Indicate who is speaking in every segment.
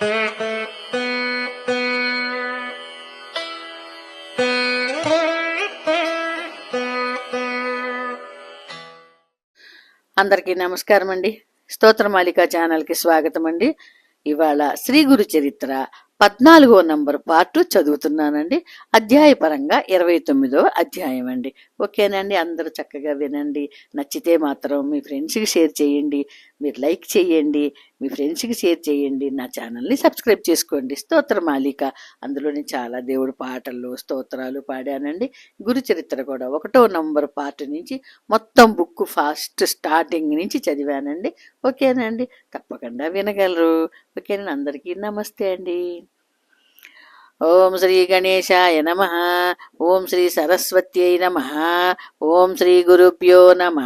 Speaker 1: అందరికీ నమస్కారం అండి. స్తోత్రమాలిక ఛానల్కి స్వాగతం అండి. ఇవాళ శ్రీ గురు చరిత్ర పద్నాలుగో నంబర్ పార్ట్ చదువుతున్నానండి. అధ్యాయపరంగా ఇరవై తొమ్మిదో అధ్యాయం అండి. ఓకేనండి అందరూ చక్కగా వినండి. నచ్చితే మాత్రం మీ ఫ్రెండ్స్కి షేర్ చేయండి. మీరు లైక్ చేయండి మీ ఫ్రెండ్స్కి షేర్ చేయండి నా ఛానల్ని సబ్స్క్రైబ్ చేసుకోండి. స్తోత్రమాలిక అందులోని చాలా దేవుడి పాటలు స్తోత్రాలు పాడానండి. గురు చరిత్ర కూడా ఒకటో నంబర్ పార్ట్ నుంచి మొత్తం బుక్ ఫాస్ట్ స్టార్టింగ్ నుంచి చదివానండి. ఓకేనండి. తప్పకుండా వినగలరు. ఓకేనండి. అందరికీ నమస్తే అండి. ఓం శ్రీ గణేశాయ నమ. ఓం శ్రీ సరస్వత్యై నమ. ఓం శ్రీ గురుభ్యో నమ.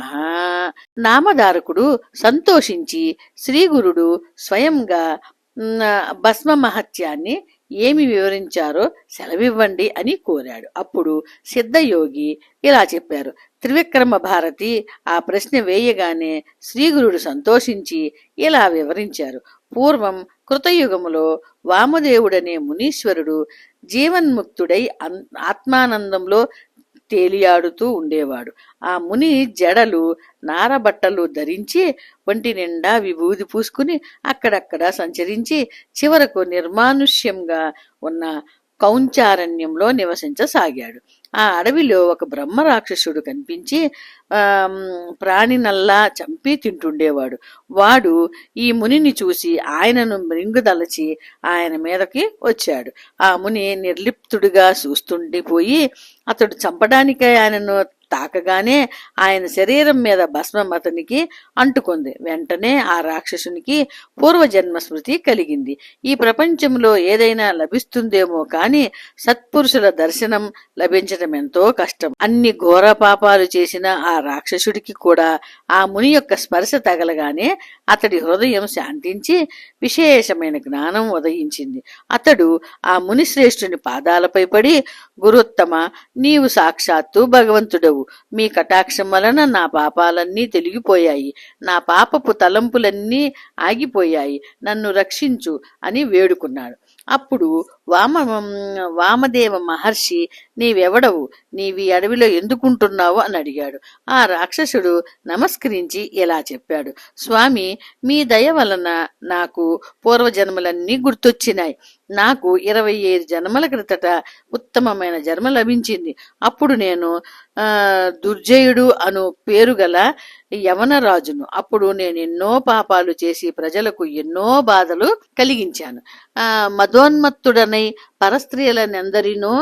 Speaker 1: నామధారకుడు సంతోషించి శ్రీ గురుడు స్వయంగా భస్మ మహత్యాన్ని ఏమి వివరించారో సెలవివ్వండి అని కోరాడు. అప్పుడు సిద్ధయోగి ఇలా చెప్పారు. త్రివిక్రమ భారతి ఆ ప్రశ్న వేయగానే శ్రీగురుడు సంతోషించి ఇలా వివరించారు. పూర్వం కృతయుగములో వామదేవుడనే మునీశ్వరుడు జీవన్ముక్తుడై అన్- ఆత్మానందంలో తేలియాడుతూ ఉండేవాడు. ఆ ముని జడలు నారబట్టలు ధరించి ఒంటి నిండా విభూది పూసుకుని అక్కడక్కడ సంచరించి చివరకు నిర్మానుష్యంగా ఉన్న కౌంచారణ్యంలో నివసించసాగాడు. ఆ అడవిలో ఒక బ్రహ్మ రాక్షసుడు కనిపించి ప్రాణినల్లా చంపి తింటుండేవాడు. వాడు ఈ మునిని చూసి ఆయనను మృంగుదలచి ఆయన మీదకి వచ్చాడు. ఆ ముని నిర్లిప్తుడిగా చూస్తుండిపోయి అతడు చంపడానికే ఆయనను తాకగానే ఆయన శరీరం మీద భస్మం అతనికి అంటుకుంది. వెంటనే ఆ రాక్షసునికి పూర్వజన్మ స్మృతి కలిగింది. ఈ ప్రపంచంలో ఏదైనా లభిస్తుందేమో కాని సత్పురుషుల దర్శనం లభించడం ఎంతో కష్టం. అన్ని ఘోర పాపాలు చేసిన ఆ రాక్షసుడికి కూడా ఆ ముని యొక్క స్పర్శ తగలగానే అతడి హృదయం శాంతించి విశేషమైన జ్ఞానం ఉదయించింది. అతడు ఆ ముని శ్రేష్ఠుని పాదాలపై పడి గురుత్తమ నీవు సాక్షాత్తు భగవంతుడవు. మీ కటాక్షం వలన నా పాపాలన్నీ తెలిగిపోయాయి. నా పాపపు తలంపులన్నీ ఆగిపోయాయి. నన్ను రక్షించు అని వేడుకున్నాడు. అప్పుడు వామ వామదేవ మహర్షి నీవెవడవు? నీవి అడవిలో ఎందుకుంటున్నావు? అని అడిగాడు. ఆ రాక్షసుడు నమస్కరించి ఇలా చెప్పాడు. స్వామి మీ దయ వలన నాకు పూర్వజన్మలన్నీ గుర్తొచ్చినాయి. నాకు ఇరవై ఐదు జన్మల క్రితట ఉత్తమమైన జన్మ లభించింది. అప్పుడు నేను దుర్జయుడు అను పేరు గల యవనరాజును. అప్పుడు నేను ఎన్నో పాపాలు చేసి ప్రజలకు ఎన్నో బాధలు కలిగించాను. ఆ తనై పరస్త్రీలనెందరినో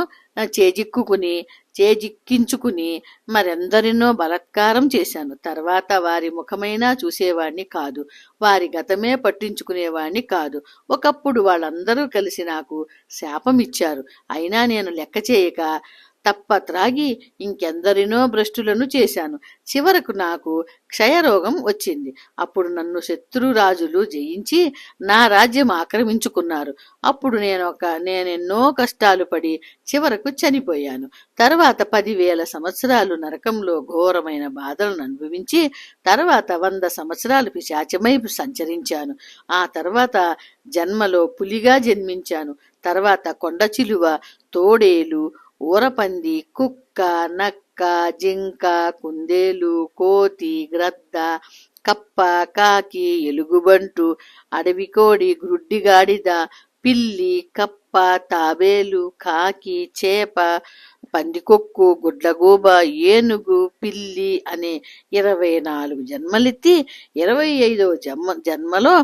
Speaker 1: చేజిక్కుకుని చేజిక్కించుకుని మరెందరినో బలత్కారం చేశాను. తర్వాత వారి ముఖమైనా చూసేవాణ్ణి కాదు. వారి గతమే పట్టించుకునేవాణ్ణి కాదు. ఒకప్పుడు వాళ్ళందరూ కలిసి నాకు శాపమిచ్చారు. అయినా నేను లెక్క చేయక తప్ప త్రాగి ఇంకెందరినో భ్రష్టులను చేశాను. చివరకు నాకు క్షయరోగం వచ్చింది. అప్పుడు నన్ను శత్రురాజులు జయించి నా రాజ్యం ఆక్రమించుకున్నారు. అప్పుడు నేను ఒక నేనెన్నో కష్టాలు పడి చివరకు చనిపోయాను. తర్వాత పదివేల సంవత్సరాలు నరకంలో ఘోరమైన బాధలను అనుభవించి తర్వాత వంద సంవత్సరాలు పిశాచమై సంచరించాను. ఆ తర్వాత జన్మలో పులిగా జన్మించాను. తర్వాత కొండ చిలువ తోడేలు ఊరపంది కుక్క నక్క జింక కుందేలు కోతి గ్రద్ద కప్ప కాకి ఎలుగుబంటు అడవి కోడి గ్రుడ్డిగాడిద పిల్లి కప్ప తాబేలు కాకి చేప పందికొక్కు గుడ్లగూబ ఏనుగు పిల్లి అనే ఇరవై నాలుగు జన్మలెత్తి ఇరవై ఐదవ జన్మ జన్మలో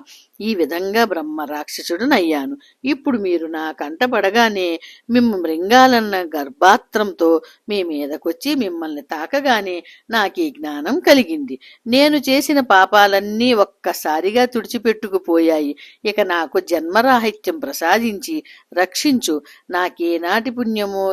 Speaker 1: ఈ విధంగా బ్రహ్మ రాక్షసుడునయ్యాను ఇప్పుడు మీరు నా కంటపడగానే మిమ్మ మృంగాలన్న గర్భాత్రంతో మీ మీదకొచ్చి మిమ్మల్ని తాకగానే నాకు ఈ జ్ఞానం కలిగింది. నేను చేసిన పాపాలన్నీ ఒక్కసారిగా తుడిచిపెట్టుకుపోయాయి. ఇక నాకు జన్మరాహిత్యం ప్రసాదించి రక్షించు. నాకేనాటి పుణ్యమో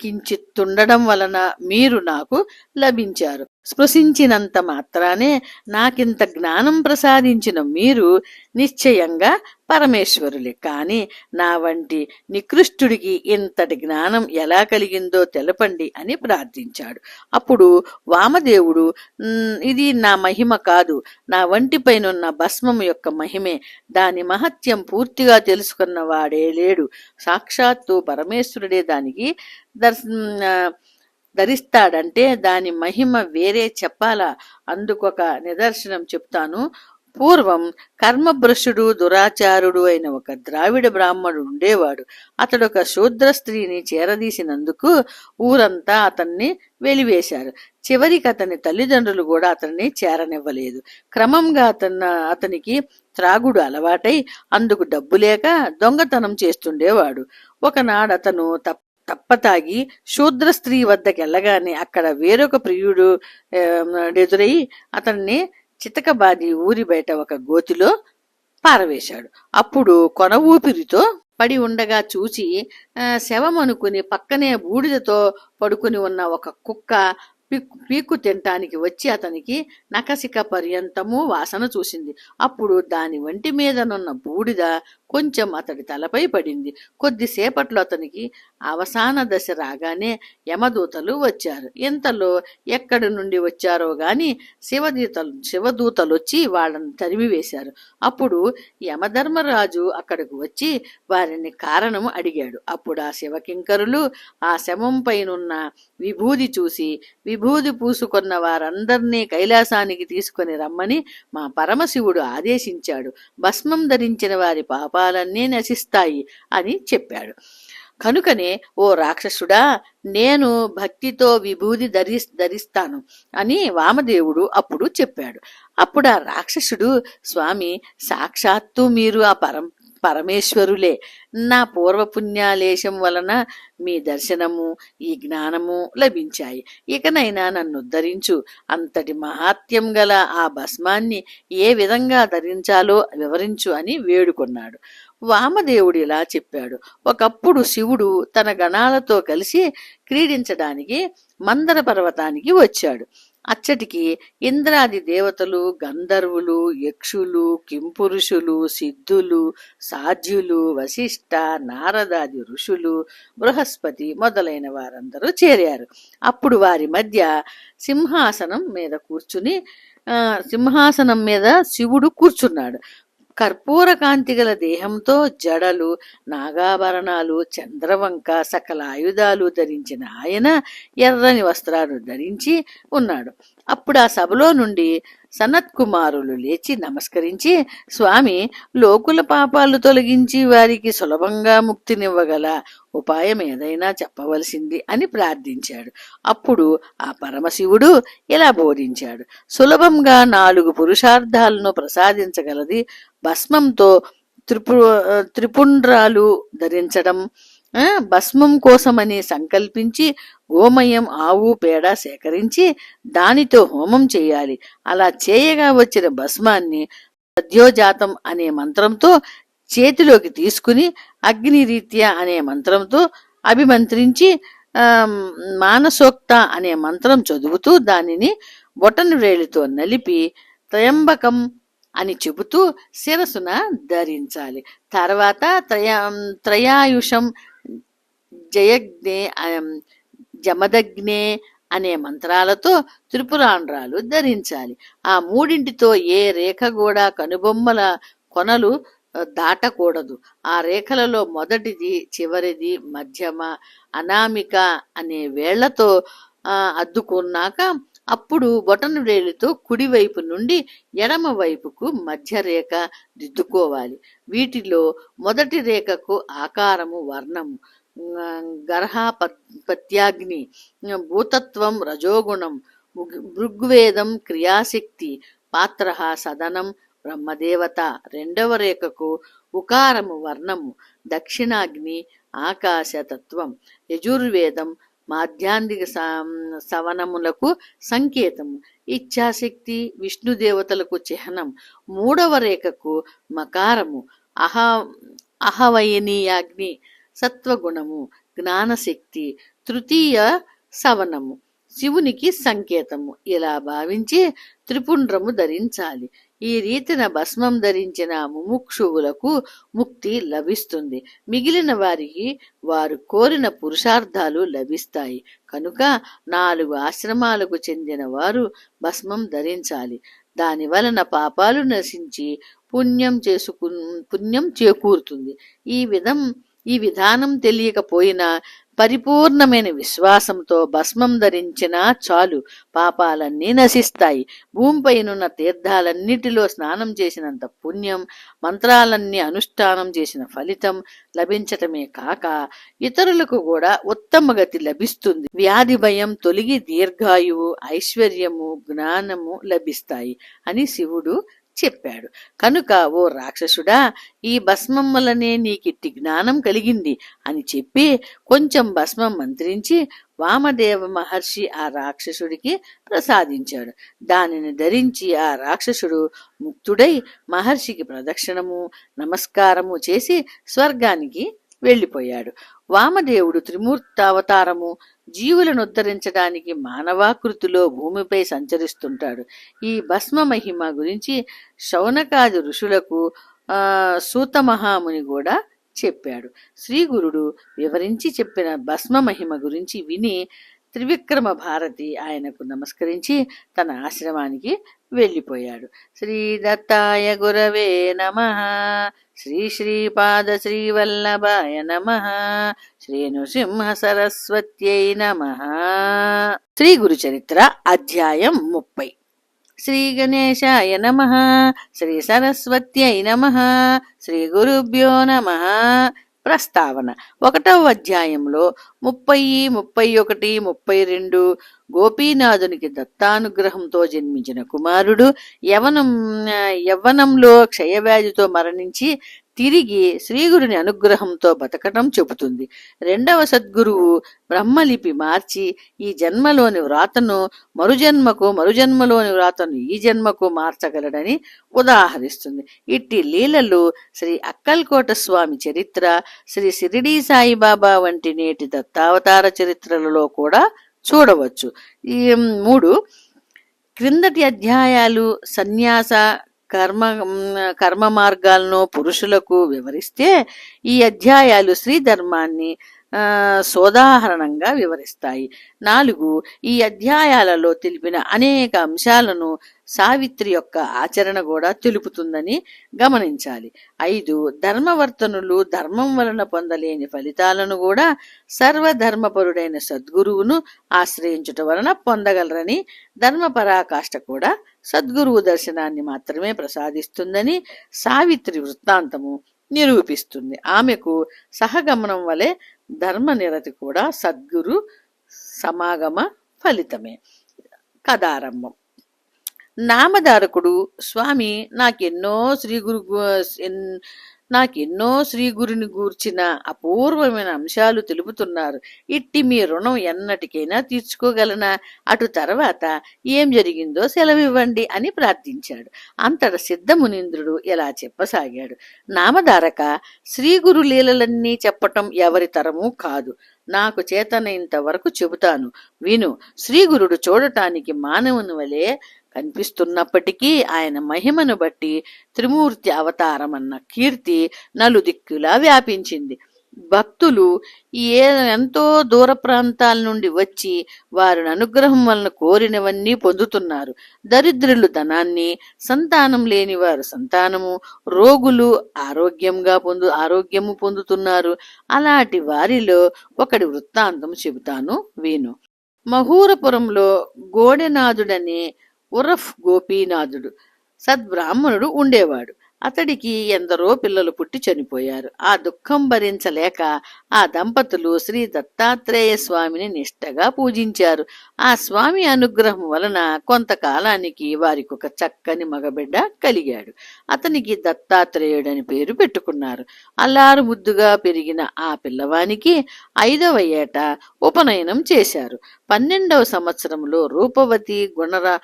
Speaker 1: కించిత్తుండడం వలన మీరు నాకు లభించారు. స్పృశించినంత మాత్రానే నాకింత జ్ఞానం ప్రసాదించిన మీరు నిశ్చయంగా పరమేశ్వరులే. కాని నా వంటి నికృష్టుడికి ఇంతటి జ్ఞానం ఎలా కలిగిందో తెలపండి అని ప్రార్థించాడు. అప్పుడు వామదేవుడు ఇది నా మహిమ కాదు. నా వంటిపైనున్న భస్మం యొక్క మహిమే. దాని మహత్యం పూర్తిగా తెలుసుకున్న వాడే లేడు. సాక్షాత్తు పరమేశ్వరుడే దానికి దర్శ ధరిస్తాడంటే దాని మహిమ వేరే చెప్పాలా? అందుకొక నిదర్శనం చెప్తాను. పూర్వం కర్మభ్రష్టుడు దురాచారుడు అయిన ఒక ద్రావిడ బ్రాహ్మణుడు ఉండేవాడు. అతడు ఒక శూద్ర స్త్రీని చేరదీసినందుకు ఊరంతా అతన్ని వెలివేశారు. చివరికి అతని తల్లిదండ్రులు కూడా అతన్ని చేరనివ్వలేదు. క్రమంగా అతన్న అతనికి త్రాగుడు అలవాటై అందుకు డబ్బు లేక దొంగతనం చేస్తుండేవాడు. ఒకనాడు అతను తప్ప తప్పతాగి శూద్ర స్త్రీ వద్దకెళ్ళగానే అక్కడ వేరొక ప్రియుడు ఎదురై అతన్ని చితకబాది ఊరి బయట ఒక గోతిలో పారవేశాడు. అప్పుడు కొన ఊపిరితో పడి ఉండగా చూచి శవం అనుకుని పక్కనే బూడిదతో పడుకుని ఉన్న ఒక కుక్క పీక్కు పీక్కు తినటానికి వచ్చి అతనికి నకసిక పర్యంతము వాసన చూసింది. అప్పుడు దాని వంటి మీదనున్న బూడిద కొంచెం అతడి తలపై పడింది. కొద్దిసేపట్లో అతనికి అవసాన దశ రాగానే యమదూతలు వచ్చారు. ఇంతలో ఎక్కడి నుండి వచ్చారో గాని శివదీతలు శివదూతలు వచ్చి వాళ్ళని తరిమివేశారు. అప్పుడు యమధర్మరాజు అక్కడికి వచ్చి వారిని కారణం అడిగాడు. అప్పుడు ఆ శివకింకరులు ఆ శవం పైనున్న విభూది చూసి విభూది పూసుకున్న వారందరినీ కైలాసానికి తీసుకొని రమ్మని మా పరమశివుడు ఆదేశించాడు. భస్మం ధరించిన వారి పాప పాపాలన్నీ నశిస్తాయి అని చెప్పాడు. కనుకనే ఓ రాక్షసుడా నేను భక్తితో విభూది ధరి ధరిస్తాను అని వామదేవుడు అప్పుడు చెప్పాడు. అప్పుడు ఆ రాక్షసుడు స్వామి సాక్షాత్తు మీరు ఆ పరం పరమేశ్వరులే. నా పూర్వపుణ్యాలేశం వలన మీ దర్శనము ఈ జ్ఞానము లభించాయి. ఇకనైనా నన్ను ఉద్ధరించు అంతటి మహాత్యం గల ఆ భస్మాన్ని ఏ విధంగా ధరించాలో వివరించు అని వేడుకున్నాడు. వామదేవుడు ఇలా చెప్పాడు. ఒకప్పుడు శివుడు తన గణాలతో కలిసి క్రీడించడానికి మందర పర్వతానికి వచ్చాడు. అచ్చటికి ఇంద్రాది దేవతలు గంధర్వులు యక్షులు కింపురుషులు సిద్ధులు సాధ్యులు వశిష్ట నారదాది ఋషులు బృహస్పతి మొదలైన వారందరూ చేరారు. అప్పుడు వారి మధ్య సింహాసనం మీద కూర్చుని సింహాసనం మీద శివుడు కూర్చున్నాడు. కర్పూర కాంతి గల దేహంతో జడలు నాగాభరణాలు చంద్రవంక సకల ఆయుధాలు ధరించిన ఆయన ఎర్రని వస్త్రాలు ధరించి ఉన్నాడు. అప్పుడు ఆ సభలో నుండి సనత్ కుమారులు లేచి నమస్కరించి స్వామి లోకుల పాపాలు తొలగించి వారికి సులభంగా ముక్తినివ్వగల ఉపాయం ఏదైనా చెప్పవలసింది అని ప్రార్థించాడు. అప్పుడు ఆ పరమశివుడు ఇలా బోధించాడు. సులభంగా నాలుగు పురుషార్థాలను ప్రసాదించగలది భస్మంతో త్రిపు త్రిపుండ్రాలు ధరించడం భస్మం కోసమని సంకల్పించి గోమయం ఆవు పేడ సేకరించి దానితో హోమం చేయాలి. అలా చేయగా వచ్చిన భస్మాన్ని సద్యోజాతం అనే మంత్రంతో చేతిలోకి తీసుకుని అగ్నిరీత్య అనే మంత్రంతో అభిమంత్రించి మానసోక్త అనే మంత్రం చదువుతూ దానిని బొటను వేలితో నలిపి త్రయంబకం అని చెబుతూ శిరసున ధరించాలి. తర్వాత త్రయా త్రయాయుషం జయజ్ఞే జమదగ్నే అనే మంత్రాలతో త్రిపురాండ్రాలు ధరించాలి. ఆ మూడింటితో ఏ రేఖ కూడా కనుబొమ్మల కొనలు దాటకూడదు. ఆ రేఖలలో మొదటిది చివరిది మధ్యమ అనామిక అనే వేళ్ళతో అద్దుకున్నాక అప్పుడు బొటను వేలితో కుడివైపు నుండి ఎడమ వైపుకు మధ్య రేఖ దిద్దుకోవాలి. వీటిలో మొదటి రేఖకు ఆకారము వర్ణము. గర్హ పత్యాగ్ని భూతత్వం రజోగుణం భృగ్వేదం క్రియాశక్తి పాత్ర సదనం బ్రహ్మదేవత రెండవ రేఖకు ఉకారము వర్ణము దక్షిణాగ్ని ఆకాశతత్వం యజుర్వేదం మాధ్యాందిక సవనములకు సంకేతము ఇచ్ఛాశక్తి విష్ణుదేవతలకు చిహ్నం మూడవ రేఖకు మకారము అహ అహవయనీయాగ్ని సత్వగుణము జ్ఞానశక్తి తృతీయ సవనము శివునికి సంకేతము. ఇలా భావించి త్రిపుండ్రము ధరించాలి. ఈ రీతిన భస్మం ధరించిన ముముక్షువులకు ముక్తి లభిస్తుంది. మిగిలిన వారికి వారు కోరిన పురుషార్థాలు లభిస్తాయి. కనుక నాలుగు ఆశ్రమాలకు చెందిన వారు భస్మం ధరించాలి. దాని వలన పాపాలు నశించి పుణ్యం చేసుకు పుణ్యం చేకూరుతుంది. ఈ విధం ఈ విధానం తెలియకపోయినా పరిపూర్ణమైన విశ్వాసంతో భస్మం ధరించినా చాలు పాపాలన్నీ నశిస్తాయి. భూమిపైనున్న తీర్థాలన్నిటిలో స్నానం చేసినంత పుణ్యం మంత్రాలన్నీ అనుష్ఠానం చేసిన ఫలితం లభించటమే కాక ఇతరులకు కూడా ఉత్తమ గతి లభిస్తుంది. వ్యాధి భయం తొలగి దీర్ఘాయువు ఐశ్వర్యము జ్ఞానము లభిస్తాయి అని శివుడు చెప్పాడు. కనుక ఓ రాక్షసుడా ఈ భస్మం వల్లనే నీకిట్టి జ్ఞానం కలిగింది అని చెప్పి కొంచెం భస్మం మంత్రించి వామదేవ మహర్షి ఆ రాక్షసుడికి ప్రసాదించాడు. దానిని ధరించి ఆ రాక్షసుడు ముక్తుడై మహర్షికి ప్రదక్షిణము నమస్కారము చేసి స్వర్గానికి వెళ్ళిపోయాడు. వామదేవుడు త్రిమూర్తావతారము జీవులను ఉద్ధరించడానికి మానవాకృతిలో భూమిపై సంచరిస్తుంటాడు. ఈ భస్మ మహిమ గురించి శౌనకాది ఋషులకు సూత మహాముని కూడా చెప్పాడు. శ్రీగురుడు వివరించి చెప్పిన భస్మ మహిమ గురించి విని త్రివిక్రమ భారతి ఆయనకు నమస్కరించి తన ఆశ్రమానికి వెళ్ళిపోయాడు. శ్రీ దత్తాయ గురవే నమ. శ్రీ శ్రీపాద శ్రీవల్లభాయ నమ. శ్రీ నృసింహ సరస్వత్యై నమ. శ్రీ గురు చరిత్ర అధ్యాయం ముప్పై. శ్రీ గణేశాయ నమ. శ్రీ సరస్వత్యై నమ. శ్రీ గురుభ్యో నమ. ప్రస్తావన. ఒకటవ అధ్యాయంలో ముప్పై ముప్పై ఒకటి ముప్పై రెండు గోపీనాథునికి దత్తానుగ్రహంతో జన్మించిన కుమారుడు యవనం యవ్వనంలో క్షయవ్యాధితో మరణించి తిరిగి శ్రీగురుని అనుగ్రహంతో బతకటం చెబుతుంది. రెండవ సద్గురువు బ్రహ్మలిపి మార్చి ఈ జన్మలోని వ్రాతను మరుజన్మకు మరుజన్మలోని వ్రాతను ఈ జన్మకు మార్చగలడని ఉదాహరిస్తుంది. ఇట్టి లీలలు శ్రీ అక్కల్కోట స్వామి చరిత్ర శ్రీ షిరిడీ సాయిబాబా వంటి నేటి దత్తావతార చరిత్రలలో కూడా చూడవచ్చు. ఈ మూడు క్రిందటి అధ్యాయాలు సన్యాస కర్మ కర్మ మార్గాలను పురుషులకు వివరిస్తే ఈ అధ్యాయాలు స్త్రీ ధర్మాన్ని ఆ, సోదాహరణంగా వివరిస్తాయి. నాలుగు ఈ అధ్యాయాలలో తెలిపిన అనేక అంశాలను సావిత్రి యొక్క ఆచరణ కూడా తెలుపుతుందని గమనించాలి. ఐదు ధర్మవర్తనులు ధర్మం వలన పొందలేని ఫలితాలను కూడా సర్వధర్మపరుడైన సద్గురువును ఆశ్రయించుట వలన పొందగలరని ధర్మపరాకాష్ట కూడా సద్గురువు దర్శనాన్ని మాత్రమే ప్రసాదిస్తుందని సావిత్రి వృత్తాంతము నిరూపిస్తుంది. ఆమెకు సహగమనం వలె ధర్మ నిరతి కూడా సద్గురు సమాగమ ఫలితమే. కథారంభం. నామధారకుడు. స్వామి నాకెన్నో శ్రీ గురు ఎన్- నాకెన్నో శ్రీ గురుని గూర్చిన అపూర్వమైన అంశాలు తెలుపుతున్నారు. ఇట్టి మీ రుణం ఎన్నటికైనా తీర్చుకోగలనా? అటు తర్వాత ఏం జరిగిందో సెలవివ్వండి అని ప్రార్థించాడు. అంతట సిద్ధమునింద్రుడు ఇలా చెప్పసాగాడు. నామధారక శ్రీ గురు లీలలన్నీ చెప్పటం ఎవరి తరము కాదు. నాకు చేతనైనంత వరకు చెబుతాను. విను శ్రీగురుడు చూడటానికి మానవుని వలె కనిపిస్తున్నప్పటికీ ఆయన మహిమను బట్టి త్రిమూర్తి అవతారం అన్న కీర్తి నలుదిక్కులా వ్యాపించింది. భక్తులు ఏ ఎంతో దూర ప్రాంతాల నుండి వచ్చి వారిని అనుగ్రహం వలన కోరినవన్నీ పొందుతున్నారు. దరిద్రులు ధనాన్ని సంతానం లేని వారు సంతానము రోగులు ఆరోగ్యంగా పొందు ఆరోగ్యము పొందుతున్నారు. అలాంటి వారిలో ఒకడి వృత్తాంతం చెబుతాను వీను. మహూరపురంలో గోడెనాథుడనే ఉరఫ్ గోపీనాథుడు. సద్బ్రాహ్మణుడు ఉండేవాడు. అతడికి ఎందరో పిల్లలు పుట్టి చనిపోయారు. ఆ దుఃఖం భరించలేక ఆ దంపతులు శ్రీ దత్తాత్రేయ స్వామిని నిష్టగా పూజించారు. ఆ స్వామి అనుగ్రహం వలన కొంతకాలానికి వారికి ఒక చక్కని మగబిడ్డ కలిగాడు. అతనికి దత్తాత్రేయుడని పేరు పెట్టుకున్నారు. అల్లారు ముద్దుగా పెరిగిన ఆ పిల్లవానికి ఐదవ ఏట ఉపనయనం చేశారు. పన్నెండవ సంవత్సరంలో రూపవతి గుణర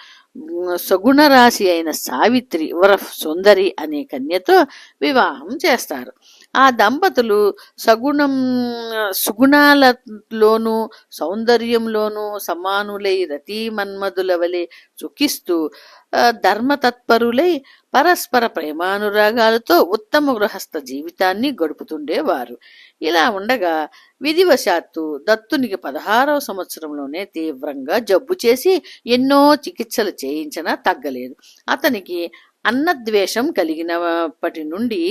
Speaker 1: సగుణ రాశి అయిన సావిత్రి ఉరఫ్ సుందరి అనే కన్యతో వివాహం చేస్తారు. ఆ దంపతులు సగుణం సుగుణాలలోనూ సౌందర్యంలోనూ సమానులై రతీ మన్మధుల వలె సుఖిస్తూ ధర్మతత్పరులై పరస్పర ప్రేమానురాగాలతో ఉత్తమ గృహస్థ జీవితాన్ని గడుపుతుండేవారు. ఇలా ఉండగా విధివశాత్తు దత్తునికి పదహారవ సంవత్సరంలోనే తీవ్రంగా జబ్బు చేసి ఎన్నో చికిత్సలు చేయించినా తగ్గలేదు. అతనికి అన్నద్వేషం కలిగినప్పటి నుండి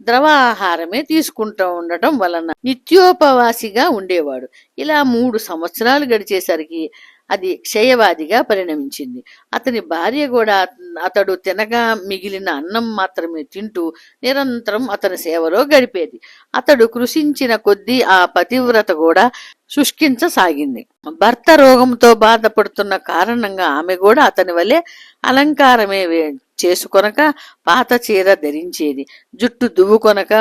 Speaker 1: ద్రవ ఆహారమే తీసుకుంటూ ఉండటం వలన నిత్యోపవాసిగా ఉండేవాడు. ఇలా మూడు సంవత్సరాలు గడిచేసరికి అది క్షయవాదిగా పరిణమించింది. అతని భార్య కూడా అతడు తినగా మిగిలిన అన్నం మాత్రమే తింటూ నిరంతరం అతని సేవలో గడిపేది. అతడు కృషించిన కొద్దీ ఆ పతివ్రత కూడా శుష్కించసాగింది. భర్త రోగంతో బాధపడుతున్న కారణంగా ఆమె కూడా అతని వలె అలంకారమే చేసుకొనక పాత చీర ధరించేది. జుట్టు దువ్వుకొనక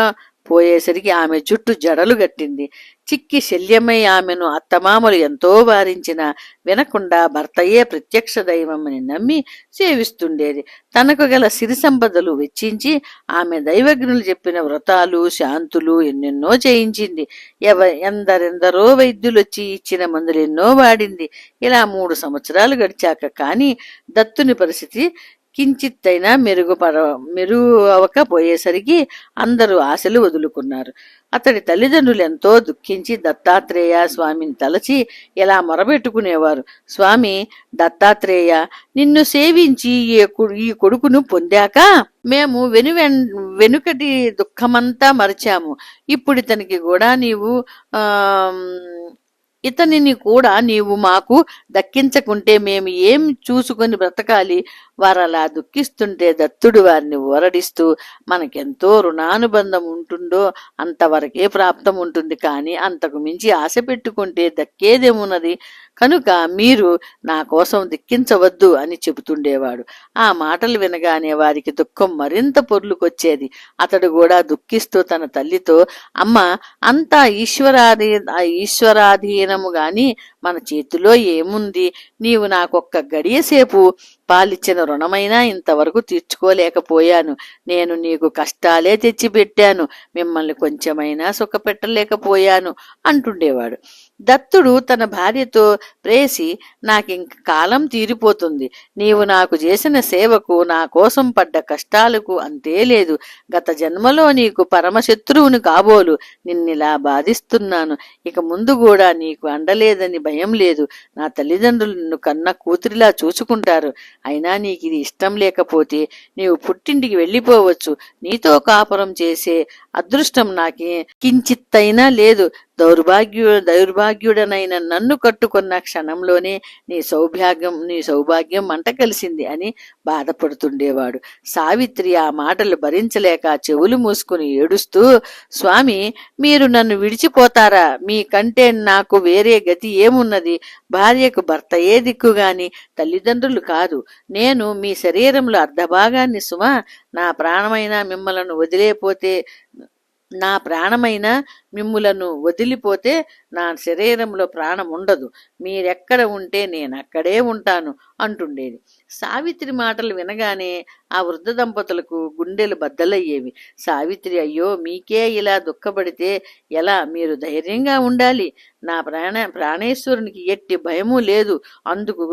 Speaker 1: పోయేసరికి ఆమె జుట్టు జడలు గట్టింది చిక్కి శల్యమై ఆమెను అత్తమామలు ఎంతో వారించిన వినకుండా భర్తయే ప్రత్యక్ష దైవమని నమ్మి సేవిస్తుండేది. తనకు గల సిరి సంపదలు వెచ్చించి ఆమె దైవజ్ఞులు చెప్పిన వ్రతాలు శాంతులు ఎన్నెన్నో చేయించింది. ఎవ ఎందరెందరో వైద్యులొచ్చి ఇచ్చిన మందులు ఎన్నో వాడింది. ఇలా మూడు సంవత్సరాలు గడిచాక కానీ దత్తుని పరిస్థితి కించిత్తైనా మెరుగుపడ మెరుగు అవకపోయేసరికి అందరూ ఆశలు వదులుకున్నారు. అతడి తల్లిదండ్రులు ఎంతో దుఃఖించి దత్తాత్రేయ స్వామిని తలచి ఇలా మొరబెట్టుకునేవారు? స్వామి దత్తాత్రేయ నిన్ను సేవించి ఈ ఈ కొడుకును పొందాక మేము వెను వెనుకటి దుఃఖమంతా మరిచాము. ఇప్పుడు ఇతనికి కూడా నీవు ఇతనిని కూడా నీవు మాకు దక్కించకుంటే మేము ఏం చూసుకొని బ్రతకాలి? వారలా దుఃఖిస్తుంటే దత్తుడు వారిని ఊరడిస్తూ మనకెంతో రుణానుబంధం ఉంటుందో అంతవరకే ప్రాప్తం ఉంటుంది. కానీ అంతకు మించి ఆశ పెట్టుకుంటే దక్కేదేమున్నది? కనుక మీరు నా కోసం దిక్కించవద్దు అని చెబుతుండేవాడు. ఆ మాటలు వినగానే వారికి దుఃఖం మరింత పొర్లుకొచ్చేది. అతడు కూడా దుఃఖిస్తూ తన తల్లితో అమ్మ అంతా ఈశ్వరాధీ ఈశ్వరాధీనము గాని మన చేతిలో ఏముంది? నీవు నాకొక్క గడియసేపు పాలిచ్చిన రుణమైనా ఇంతవరకు తీర్చుకోలేకపోయాను. నేను నీకు కష్టాలే తెచ్చిపెట్టాను. మిమ్మల్ని కొంచెమైనా సుఖపెట్టలేకపోయాను అంటుండేవాడు. దత్తుడు తన భార్యతో ప్రేసి నాకింక కాలం తీరిపోతుంది. నీవు నాకు చేసిన సేవకు నా కోసం పడ్డ కష్టాలకు అంతే లేదు. గత జన్మలో నీకు పరమశత్రువుని కాబోలు. నిన్నిలా బాధిస్తున్నాను. ఇక ముందు కూడా నీకు అండలేదని భయం లేదు. నా తల్లిదండ్రులు నిన్ను కన్న కూతురిలా చూసుకుంటారు. అయినా నీకు ఇది ఇష్టం లేకపోతే నీవు పుట్టింటికి వెళ్ళిపోవచ్చు. నీతో కాపురం చేసే అదృష్టం నాకే కించిత్తైనా లేదు. దౌర్భాగ్యు దౌర్భాగ్యుడనైన నన్ను కట్టుకున్న క్షణంలోనే నీ సౌభాగ్యం నీ సౌభాగ్యం మంట కలిసింది అని బాధపడుతుండేవాడు. సావిత్రి ఆ మాటలు భరించలేక చెవులు మూసుకుని ఏడుస్తూ స్వామి మీరు నన్ను విడిచిపోతారా? మీ కంటే నాకు వేరే గతి ఏమున్నది? భార్యకు భర్త ఏ దిక్కు తల్లిదండ్రులు కాదు. నేను మీ శరీరంలో అర్ధభాగాన్ని సుమా నా ప్రాణమైన మిమ్మలను వదిలేపోతే నా ప్రాణమైన మిమ్ములను వదిలిపోతే నా శరీరంలో ప్రాణం ఉండదు మీరెక్కడ ఉంటే నేను అక్కడే ఉంటాను అంటుండేది. సావిత్రి మాటలు వినగానే ఆ వృద్ధ దంపతులకు గుండెలు బద్దలయ్యేవి. సావిత్రి అయ్యో మీకే ఇలా దుఃఖపడితే ఎలా? మీరు ధైర్యంగా ఉండాలి. నా ప్రాణ ప్రాణేశ్వరునికి ఎట్టి భయము లేదు. అందుకు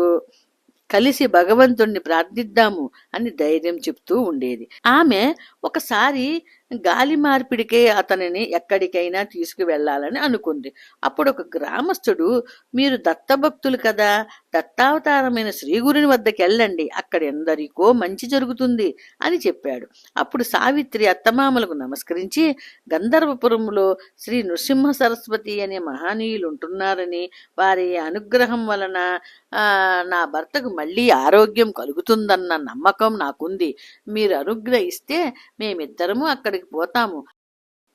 Speaker 1: కలిసి భగవంతుణ్ణి ప్రార్థిద్దాము అని ధైర్యం చెప్తూ ఉండేది. ఆమె ఒకసారి గాలి మార్పిడికే అతనిని ఎక్కడికైనా తీసుకువెళ్ళాలని అనుకుంది. అప్పుడు ఒక గ్రామస్థుడు మీరు దత్తభక్తులు కదా దత్తావతారమైన శ్రీగురుని వద్దకు వెళ్ళండి అక్కడ ఎందరికో మంచి జరుగుతుంది అని చెప్పాడు. అప్పుడు సావిత్రి అత్తమామలకు నమస్కరించి గంధర్వపురంలో శ్రీ నృసింహ సరస్వతి అనే మహనీయులు ఉంటున్నారని వారి అనుగ్రహం వలన నా భర్తకు మళ్ళీ ఆరోగ్యం కలుగుతుందన్న నమ్మకం నాకుంది. మీరు అనుగ్రహిస్తే మేమిద్దరము అక్కడ అక్కడికి పోతాము.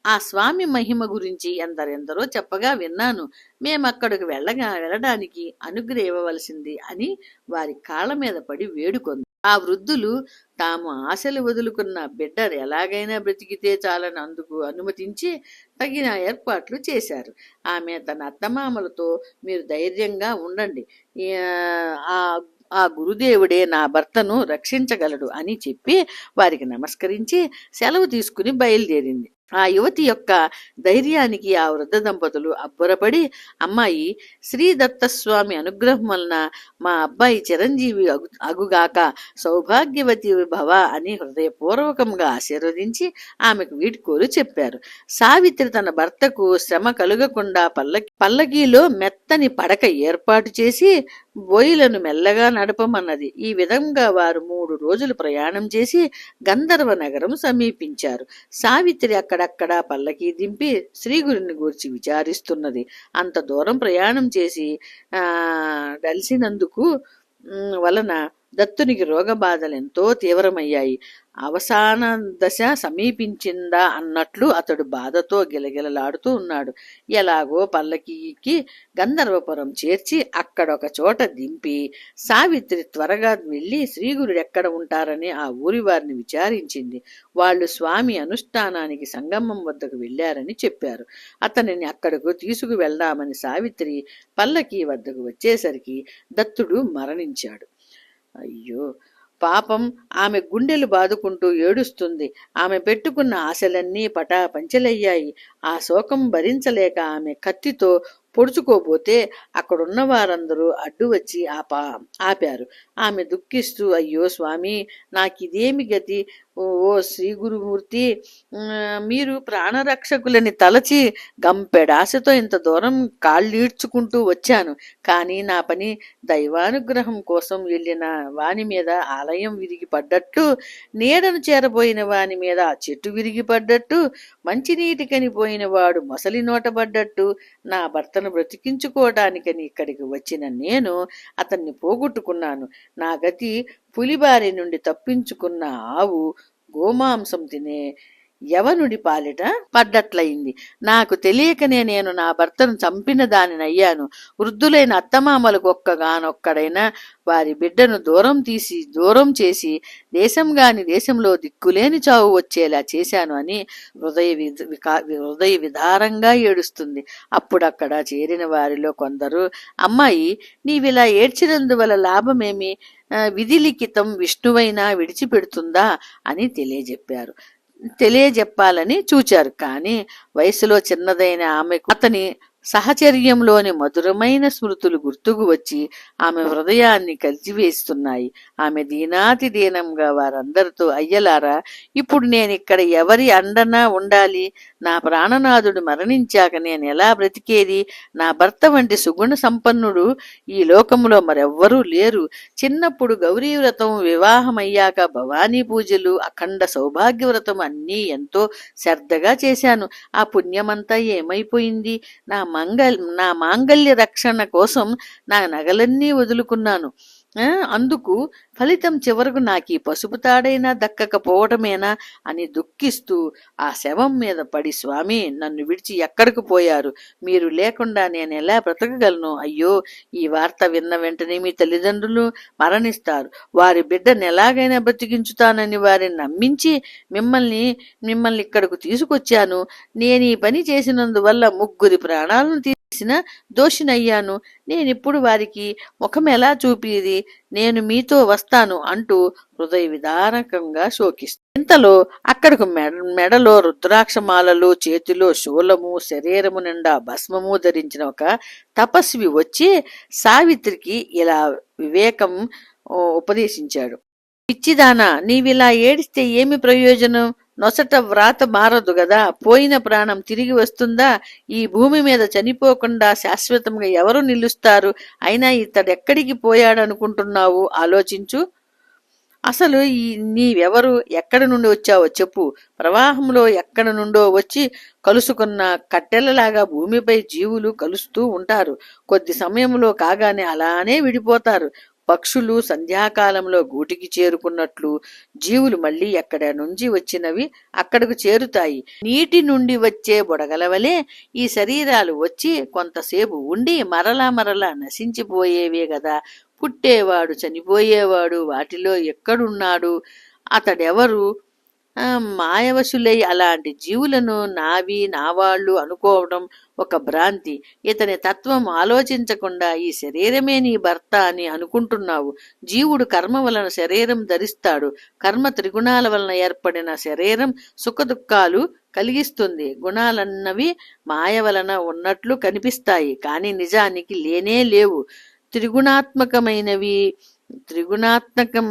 Speaker 1: ఆ స్వామి మహిమ గురించి ఎందరెందరో చెప్పగా విన్నాను. మేమక్కడికి వెళ్ళగా వెళ్ళడానికి అనుగ్రహ ఇవ్వవలసింది అని వారి కాళ్ళ మీద పడి వేడుకొంది. ఆ వృద్ధులు తాము ఆశలు వదులుకున్న బిడ్డ ఎలాగైనా బ్రతికితే చాలని అందుకు అనుమతించి తగిన ఏర్పాట్లు చేశారు. ఆమె తన అత్తమామలతో మీరు ధైర్యంగా ఉండండి. ఆ ఆ గురుదేవుడే నా భర్తను రక్షించగలడు అని చెప్పి వారికి నమస్కరించి సెలవు తీసుకుని బయలుదేరింది. ఆ యువతి యొక్క ధైర్యానికి ఆ వృద్ధ దంపతులు అబ్బురపడి అమ్మాయి శ్రీ దత్తస్వామి అనుగ్రహం వలన మా అబ్బాయి చిరంజీవి అగు అగుగాక సౌభాగ్యవతి భవ అని హృదయపూర్వకంగా ఆశీర్వదించి ఆమెకు వీడ్కోలు చెప్పారు. సావిత్రి తన భర్తకు శ్రమ కలుగకుండా పల్లకి పల్లకీలో మెత్తని పడక ఏర్పాటు చేసి బోయిలను మెల్లగా నడపమన్నది. ఈ విధంగా వారు మూడు రోజులు ప్రయాణం చేసి గంధర్వ నగరం సమీపించారు. సావిత్రి అక్కడ అక్కడక్కడా పల్లకి దింపి శ్రీగురిని గూర్చి విచారిస్తున్నది. అంత దూరం ప్రయాణం చేసి డలిసినందుకు కలిసినందుకు వలన దత్తునికి రోగబాధలు ఎంతో తీవ్రమయ్యాయి. అవసాన దశ సమీపించిందా అన్నట్లు అతడు బాధతో గిలగిలలాడుతూ ఉన్నాడు. ఎలాగో పల్లకీకి గంధర్వపురం చేర్చి అక్కడొక చోట దింపి సావిత్రి త్వరగా వెళ్ళి శ్రీగురుడు ఎక్కడ ఉంటారని ఆ ఊరి వారిని విచారించింది. వాళ్ళు స్వామి అనుష్ఠానానికి సంగమం వద్దకు వెళ్ళారని చెప్పారు. అతనిని అక్కడకు తీసుకువెళ్దామని సావిత్రి పల్లకీ వద్దకు వచ్చేసరికి దత్తుడు మరణించాడు. అయ్యో! పాపం ఆమె గుండెలు బాదుకుంటూ ఏడుస్తుంది. ఆమె పెట్టుకున్న ఆశలన్నీ పటా పంచలయ్యాయి ఆ శోకం భరించలేక ఆమె కత్తితో పొడుచుకోబోతే అక్కడున్న వారందరూ అడ్డు వచ్చి ఆపా ఆపారు. ఆమె దుఃఖిస్తూ అయ్యో స్వామి నాకిదేమి గతి? ఓ ఓ శ్రీ గురుమూర్తి మీరు ప్రాణరక్షకులని తలచి గంపెడాశతో ఇంత దూరం కాళ్ళీడ్చుకుంటూ వచ్చాను. కానీ నా పని దైవానుగ్రహం కోసం వెళ్ళిన వాని మీద ఆలయం విరిగి పడ్డట్టు నీడను చేరబోయిన వాని మీద చెట్టు విరిగి పడ్డట్టు మంచినీటి కనిపోయిన వాడు మొసలి నోట పడ్డట్టు నా అతను బ్రతికించుకోవడానికని ఇక్కడికి వచ్చిన నేను అతన్ని పోగొట్టుకున్నాను. నా గతి పులిబారి నుండి తప్పించుకున్న ఆవు గోమాంసం తినే యవనుడి పాలిట పడ్డట్లయింది. నాకు తెలియకనే నేను నా భర్తను చంపిన దానినయ్యాను. వృద్ధులైన అత్తమామలకు ఒక్కగానొక్కడైనా వారి బిడ్డను దూరం తీసి దూరం చేసి దేశం గాని దేశంలో దిక్కులేని చావు వచ్చేలా చేశాను అని హృదయ వికా- హృదయ విదారంగా ఏడుస్తుంది. అప్పుడక్కడ చేరిన వారిలో కొందరు అమ్మాయి నీవిలా ఏడ్చినందువల్ల లాభమేమి? విధిలిఖితం విష్ణువైనా విడిచిపెడుతుందా అని తెలియజెప్పారు. తెలియజెప్పాలని చూచారు. కానీ వయసులో చిన్నదైన ఆమెకు అతని సహచర్యంలోని మధురమైన స్మృతులు గుర్తుకు వచ్చి ఆమె హృదయాన్ని కలిచివేస్తున్నాయి. ఆమె దీనాతి దీనంగా వారందరితో అయ్యలారా ఇప్పుడు నేను ఇక్కడ ఎవరి అండనా ఉండాలి? నా ప్రాణనాథుడు మరణించాక నేను ఎలా బ్రతికేది? నా భర్త వంటి సుగుణ సంపన్నుడు ఈ లోకంలో మరెవ్వరూ లేరు. చిన్నప్పుడు గౌరీ వ్రతం వివాహమయ్యాక భవానీ పూజలు అఖండ సౌభాగ్య వ్రతం అన్నీ ఎంతో శ్రద్ధగా చేశాను. ఆ పుణ్యమంతా ఏమైపోయింది? నా మంగళ నా మాంగల్య రక్షణ కోసం నా నగలన్నీ వదులుకున్నాను. అందుకు ఫలితం చివరకు నాకు ఈ పసుపు తాడైనా దక్కకపోవటమేనా అని దుఃఖిస్తూ ఆ శవం మీద పడి స్వామి నన్ను విడిచి ఎక్కడికి పోయారు? మీరు లేకుండా నేను ఎలా బ్రతకగలను? అయ్యో ఈ వార్త విన్న వెంటనే మీ తల్లిదండ్రులు మరణిస్తారు. వారి బిడ్డను ఎలాగైనా బ్రతికించుతానని వారిని నమ్మించి మిమ్మల్ని మిమ్మల్ని ఇక్కడకు తీసుకొచ్చాను. నేను ఈ పని చేసినందువల్ల ముగ్గురి ప్రాణాలను చేసిన దోషినయ్యాను. నేనిప్పుడు వారికి ముఖం ఎలా చూపిది నేను మీతో వస్తాను అంటూ హృదయ విదారకంగా శోకిస్తుంది ఇంతలో అక్కడకు మెడ మెడలో రుద్రాక్షమాలలు చేతిలో శూలము శరీరము నిండా భస్మము ధరించిన ఒక తపస్వి వచ్చి సావిత్రికి ఇలా వివేకం ఉపదేశించాడు. పిచ్చిదానా నీవిలా ఏడిస్తే ఏమి ప్రయోజనం? నొసట వ్రాత మారదు గదా పోయిన ప్రాణం తిరిగి వస్తుందా? ఈ భూమి మీద చనిపోకుండా శాశ్వతంగా ఎవరు నిలుస్తారు? అయినా ఇతడెక్కడికి పోయాడనుకుంటున్నావు? ఆలోచించు. అసలు ఈ నీవెవరు? ఎక్కడి నుండి వచ్చావో చెప్పు. ప్రవాహంలో ఎక్కడి నుండో వచ్చి కలుసుకున్న కట్టెలలాగా భూమిపై జీవులు కలుస్తూ ఉంటారు. కొద్ది సమయంలో కాగానే అలానే విడిపోతారు. పక్షులు సంధ్యాకాలంలో గూటికి చేరుకున్నట్లు జీవులు మళ్ళీ ఎక్కడ నుంచి వచ్చినవి అక్కడకు చేరుతాయి. నీటి నుండి వచ్చే బుడగల వలె ఈ శరీరాలు వచ్చి కొంతసేపు ఉండి మరలా మరలా నశించిపోయేవే గదా. పుట్టేవాడు చనిపోయేవాడు వాటిలో ఎక్కడున్నాడు? అతడెవరు? మాయవశులై అలాంటి జీవులను నావి నావాళ్ళు అనుకోవడం ఒక భ్రాంతి. ఇతని తత్వం ఆలోచించకుండా ఈ శరీరమే నీ భర్త అని అనుకుంటున్నావు. జీవుడు కర్మ వలన శరీరం ధరిస్తాడు. కర్మ త్రిగుణాల వలన ఏర్పడిన శరీరం సుఖదుఖాలు కలిగిస్తుంది. గుణాలన్నవి మాయ వలన ఉన్నట్లు కనిపిస్తాయి కానీ నిజానికి లేనే లేవు. త్రిగుణాత్మకమైనవి త్రిగుణాత్మకం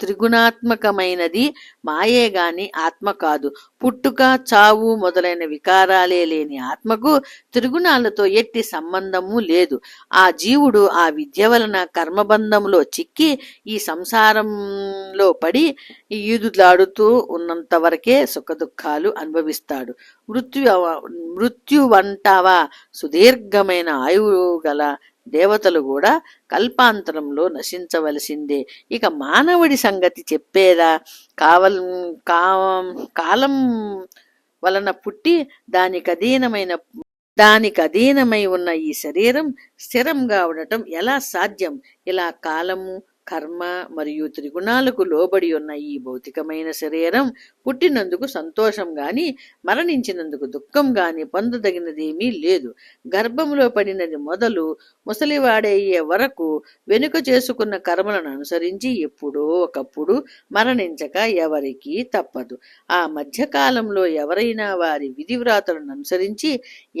Speaker 1: త్రిగుణాత్మకమైనది మాయే గాని ఆత్మ కాదు. పుట్టుక చావు మొదలైన వికారాలే లేని ఆత్మకు త్రిగుణాలతో ఎట్టి సంబంధము లేదు. ఆ జీవుడు ఆ విద్య వలన కర్మబంధంలో చిక్కి ఈ సంసారంలో పడి ఈదులాడుతూ ఉన్నంత వరకే సుఖదుఖాలు అనుభవిస్తాడు. మృత్యు మృత్యు వంటావా సుదీర్ఘమైన ఆయువు గల దేవతలు కూడా కల్పాంతరంలో నశించవలసిందే. ఇక మానవుడి సంగతి చెప్పేదా? కావల్ కాలం వలన పుట్టి దానికి అధీనమైన దానికి అధీనమై ఉన్న ఈ శరీరం స్థిరంగా ఉండటం ఎలా సాధ్యం? ఇలా కాలము కర్మ మరియు త్రిగుణాలకు లోబడి ఉన్న ఈ భౌతికమైన శరీరం పుట్టినందుకు సంతోషం గాని మరణించినందుకు దుఃఖం గాని పొందదగినదేమీ లేదు. గర్భంలో పడినది మొదలు ముసలివాడయ్యే వరకు వెనుక చేసుకున్న కర్మలను అనుసరించి ఎప్పుడో ఒకప్పుడు మరణించక ఎవరికీ తప్పదు. ఆ మధ్యకాలంలో ఎవరైనా వారి విధివ్రాతలను అనుసరించి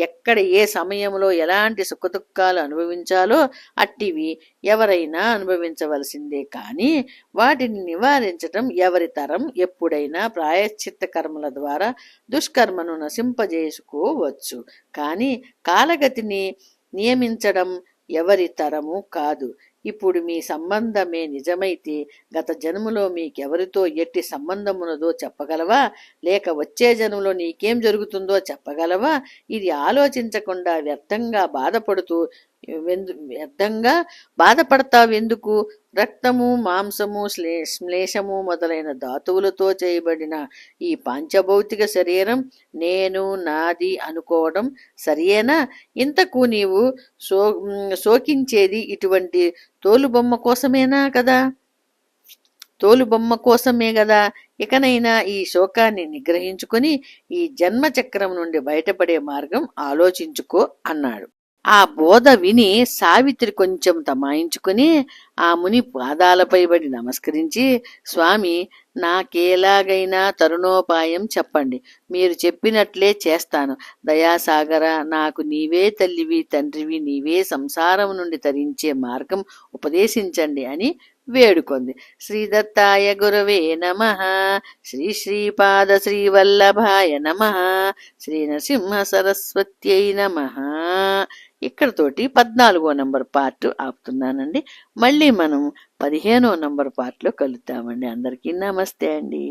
Speaker 1: ఎక్కడ ఏ సమయంలో ఎలాంటి సుఖదుఖాలు అనుభవించాలో అట్టివి ఎవరైనా అనుభవించవలసిందే కానీ వాటిని నివారించటం ఎవరి తరం ఎప్పుడైనా ప్రాయశ్చిత్త కర్మల ద్వారా దుష్కర్మను నశింపజేసుకోవచ్చు. కానీ కాలగతిని నియమించడం ఎవరి తరము కాదు. ఇప్పుడు మీ సంబంధమే నిజమైతే గత జన్మలో మీకెవరితో ఎట్టి సంబంధమున్నదో చెప్పగలవా? లేక వచ్చే జన్మలో నీకేం జరుగుతుందో చెప్పగలవా? ఇది ఆలోచించకుండా వ్యర్థంగా బాధపడుతూ వ్యర్థంగా బాధపడతావెందుకు రక్తము మాంసము శ్లే శ్లేషము మొదలైన ధాతువులతో చేయబడిన ఈ పాంచభౌతిక శరీరం నేను నాది అనుకోవడం సరియేనా? ఇంతకు నీవు సో శోకించేది ఇటువంటి తోలుబొమ్మ కోసమేనా కదా? తోలుబొమ్మ కోసమే కదా? ఇకనైనా ఈ శోకాన్ని నిగ్రహించుకుని ఈ జన్మచక్రం నుండి బయటపడే మార్గం ఆలోచించుకో అన్నాడు. ఆ బోధ విని సావిత్రి కొంచెం తమాయించుకుని ఆ ముని పాదాలపై పడి నమస్కరించి స్వామి నాకేలాగైనా తరుణోపాయం చెప్పండి. మీరు చెప్పినట్లే చేస్తాను. దయాసాగర నాకు నీవే తల్లివి తండ్రివి నీవే సంసారం నుండి తరించే మార్గం ఉపదేశించండి అని వేడుకొంది. శ్రీదత్తాయ గురవే నమ. శ్రీ శ్రీపాద శ్రీవల్లభాయ నమ. శ్రీ నరసింహ సరస్వత్యై నమ. ఇక్కడతోటి పద్నాలుగో నంబర్ పార్ట్ ఆపుతున్నానండి. మళ్ళీ మనం పదిహేనో నంబర్ పార్ట్లో కలుద్దామండి. అందరికీ నమస్తే అండి.